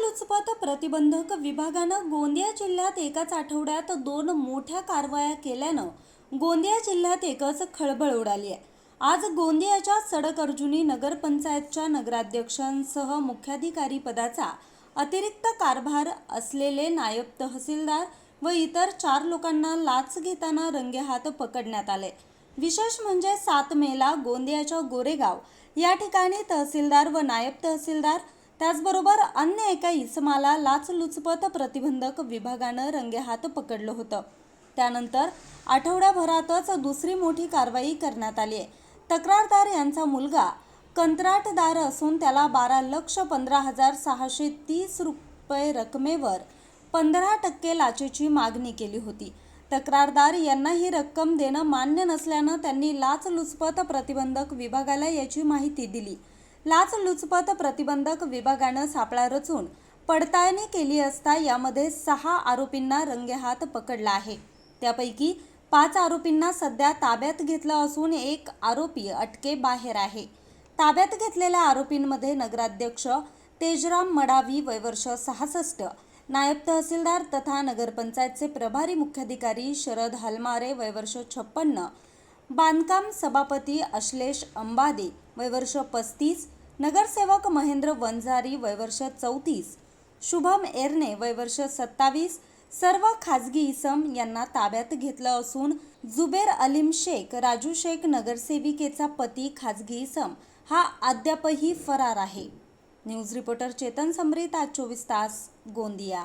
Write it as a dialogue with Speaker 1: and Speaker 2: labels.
Speaker 1: लाचलुचपत प्रतिबंधक विभागानं गोंदिया जिल्ह्यात एकाच आठवड्यात दोन मोठ्या कारवाया केल्यानं गोंदिया जिल्ह्यात एकच खळबळ उडाली आहे. आज गोंदियाच्या सडक अर्जुनी नगरपंचायतच्या नगराध्यक्षांसह मुख्याधिकारी पदाचा अतिरिक्त कारभार असलेले नायब तहसीलदार व इतर चार लोकांना लाच घेताना रंगेहात पकडण्यात आले. विशेष म्हणजे सात मेला गोंदियाच्या गोरेगाव या ठिकाणी तहसीलदार व नायब तहसीलदार त्याचबरोबर अन्य एका इसमाला लाचलुचपत प्रतिबंधक विभागानं रंगेहात पकडलं होतं. त्यानंतर आठवड्याभरातच दुसरी मोठी कारवाई करण्यात आली आहे. तक्रारदार यांचा मुलगा कंत्राटदार असून त्याला बारा लक्ष पंधरा हजार सहाशे तीस रुपये रकमेवर पंधरा टक्के लाचेची मागणी केली होती. तक्रारदार यांना ही रक्कम देणं मान्य नसल्यानं त्यांनी लाचलुचपत प्रतिबंधक विभागाला याची माहिती दिली. लाचलुचपत प्रतिबंधक विभागानं सापळा रचून पडताळणी केली असता यामध्ये सहा आरोपींना रंगेहात पकडला आहे. त्यापैकी पाच आरोपींना सध्या ताब्यात घेतलं असून एक आरोपी अटके बाहेर आहे. ताब्यात घेतलेल्या आरोपींमध्ये नगराध्यक्ष तेजराम मडावी वयवर्ष सहासष्ट नायब तहसीलदार तथा नगरपंचायतचे प्रभारी मुख्याधिकारी शरद हलमारे वयवर्ष छप्पन्न बांधकाम सभापती अश्लेष अंबादे वयवर्ष पस्तीस नगरसेवक महेंद्र वंजारी वयवर्ष चौतीस शुभम एरने वयवर्ष सत्तावीस सर्व खाजगी इसम यांना ताब्यात घेतलं असून जुबेर अलीम शेख राजू शेख नगरसेविकेचा पती खाजगी इसम हा अद्यापही फरार आहे. न्यूज रिपोर्टर चेतन समरीत आज चोवीस तास गोंदिया.